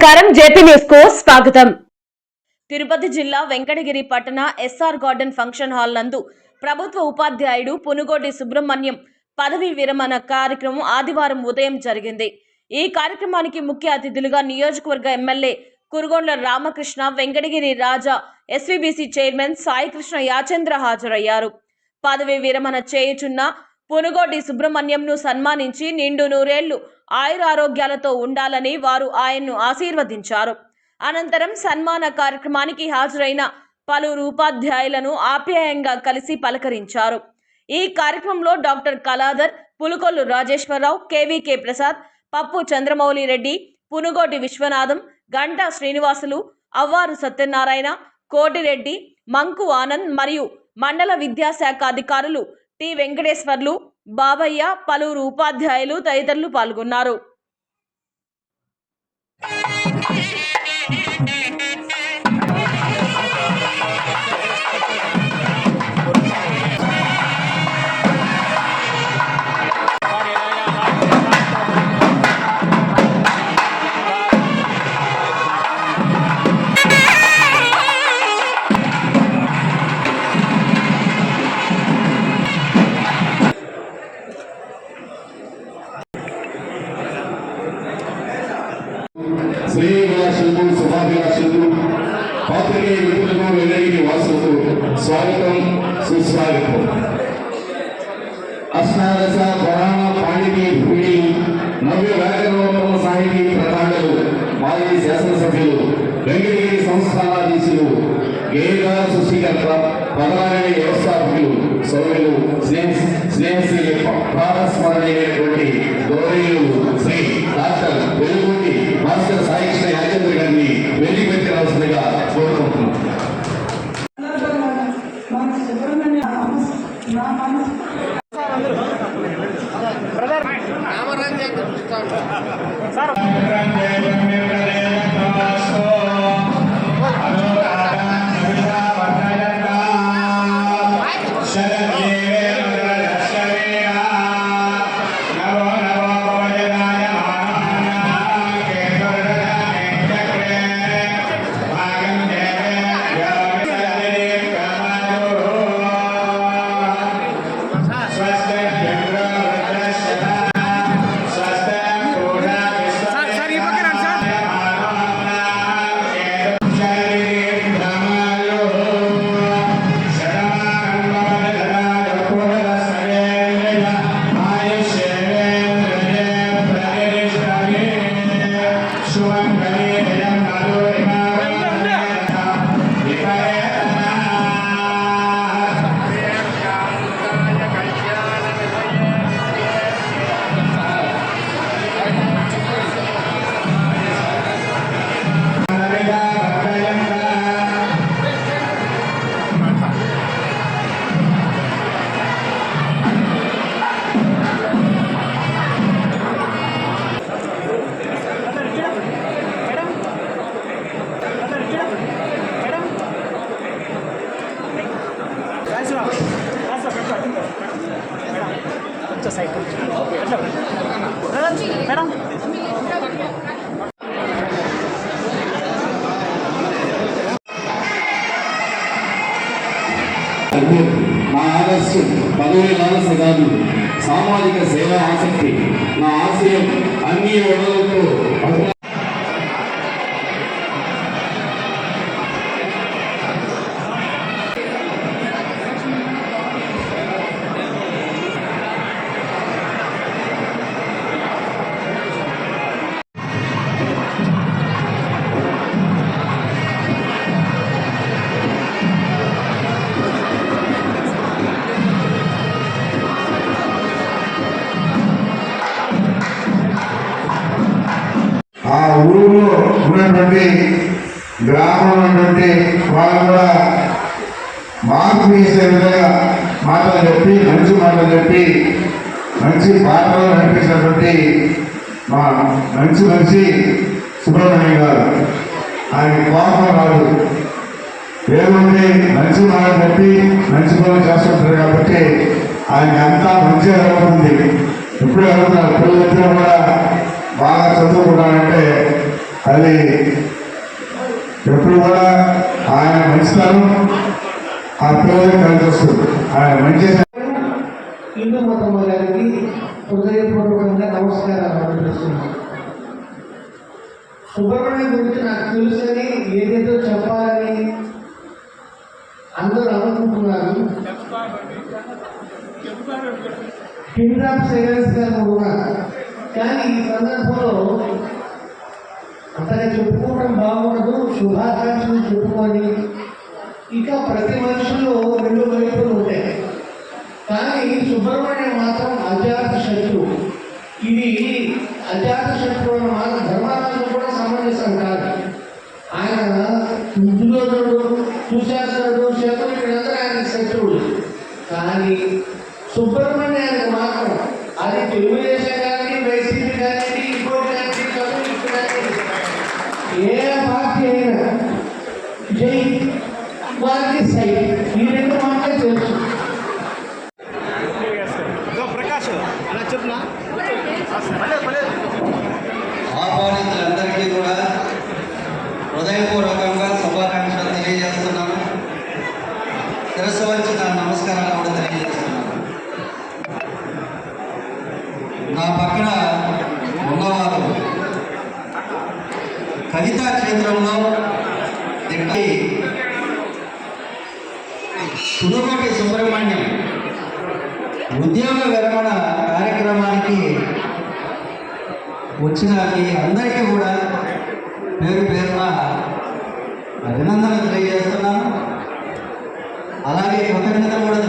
నమస్కారం. జేపీ న్యూస్కు స్వాగతం. తిరుపతి జిల్లా వెంకటగిరి పట్టణ ఎస్ఆర్ గార్డెన్ ఫంక్షన్ హాల్ నందు ప్రభుత్వ ఉపాధ్యాయుడు పునుగోటి సుబ్రహ్మణ్యం పదవి విరమణ కార్యక్రమం ఆదివారం ఉదయం జరిగింది. ఈ కార్యక్రమానికి ముఖ్య అతిథులుగా నియోజకవర్గ MLA Kurugondla Ramakrishna Venkatagiri Raja SVBC chairman Saikrishna Yachendra హాజరయ్యారు. పదవి విరమణ చేయుచున్న పునుగోటి సుబ్రహ్మణ్యంను సన్మానించి నిండు నూరేళ్ళు ఆయురారోగ్యాలతో ఉండాలని వారు ఆయన్ను ఆశీర్వదించారు. అనంతరం సన్మాన కార్యక్రమానికి హాజరైన పలువురు ఉపాధ్యాయులను ఆప్యాయంగా కలిసి పలకరించారు. ఈ కార్యక్రమంలో డాక్టర్ కళాధర్ పులుకొల్లు రాజేశ్వరరావు కేవీకే ప్రసాద్ పప్పు చంద్రమౌళి రెడ్డి పునుగోటి విశ్వనాథం గంటా శ్రీనివాసులు అవ్వారు సత్యనారాయణ కోటిరెడ్డి మంకు ఆనంద్ మరియు మండల విద్యాశాఖ అధికారులు టి వెంకటేశ్వర్లు బాబయ్య పలువురు ఉపాధ్యాయులు తదితరులు పాల్గొన్నారు. శ్రేయభిలాషులకు శుభాభిలాషులకు పాత్రికేయ మిత్రులకు వెల్లడికి వాసులకు స్వాగతం సుస్వాగతం. అష్టాదశ పురాణ పాండితి భూమి నవ్య వ్యాకరణోత్తమ సాహితీ ప్రధానులు మాజీ శాసనసభ్యులు వెంకటగిరి సంస్థానాధీశులు గేయగా సృష్టికర్త పదనారాయణ వ్యవస్థాపకులు సౌర్యులు స్నేహ స్నేహశ్రీ ప్రాణస్మరణీయమైనటువంటి బ్రదర్ రామరాజ్యాన్ని చూస్తాను సార్ మేడం నా ఆదర్శం పదవి లాలస కాదు. సామాజిక సేవ ఆసక్తి. నా ఆశయం అన్ని వనరులతో ఊరిలో ఉన్నటువంటి గ్రామంలో ఉన్నటువంటి వాళ్ళు కూడా మార్పు చేసే విధంగా మాటలు చెప్పి మంచి మాటలు చెప్పి మంచి పాటలు నడిపించినటువంటి మా మంచి మంచి సుబ్రహ్మణ్యం గారు. ఆయన కోపం కాదు ఏముంది మంచి మాట చెప్పి మంచి పనులు చేస్తుంటారు కాబట్టి ఆయన అంతా మంచిగా జరుగుతుంది ఎప్పుడు అడుగుతున్నారు పిల్లలిద్దరూ కూడా బాగా చదువుకున్నాడంటే అది ఎప్పుడు కూడా ఆయన మంచితనం ఆ పిల్లలకి కలిసి వస్తుంది. ఆయన మంచి హిందూ మతం గారికి హృదయపూర్వకంగా నమస్కారాలు అనిపిస్తున్నాను సుబ్రహ్మణ్యం గురించి నాకు తెలుసని ఏదేదో చెప్పాలని అందరూ అనుకుంటున్నారు. కింగ్ ఆఫ్ సైలెన్స్ గారు కూడా కానీ ఈ సందర్భంలో అంతగా చెప్పుకోవడం బాగుండదు. శుభాకాంక్షలు చెప్పుకొని ఇక ప్రతి మనిషిలో రెండు వైపులు ఉంటాయి. కానీ సుబ్రహ్మణ్యం మాత్రం అజాత శత్రువు. ఇది అజాత శత్రువు మాత్రం మాట ధర్మారాజు కూడా సమంజసం కాదు. ఆయన దుర్యోధనుడు సుశాసనుడు శత్రుడు వీళ్ళందరూ ఆయన శత్రువులు. కానీ సుబ్రహ్మణ్యానికి మాత్రం అది తెలుగుదేశం కానీ వైసీపీ కానీ ఇంకోటి కానీ కమ్యూనిస్ట్ కానీ ఏ పార్టీ అయినా జై వారికి సై ఈ రెండు మాటలే తెలుసు ఇదో ప్రకాష్ అలా చెప్పునా ఆహ్వానితులందరికీ కూడా హృదయపూర్వకంగా శుభాకాంక్షలు తెలియజేస్తున్నాను శిరస్సు నా నమస్కారాలు కూడా తెలియజేస్తున్నాను. నా పక్కన ఉన్నవారు కవితా క్షేత్రంలో దిట్టి సునుగోటి సుబ్రహ్మణ్యం ఉద్యోగ విరమణ కార్యక్రమానికి వచ్చిన మీ అందరికీ కూడా పేరు పేరున అభినందనలు తెలియ అలాగే కూడా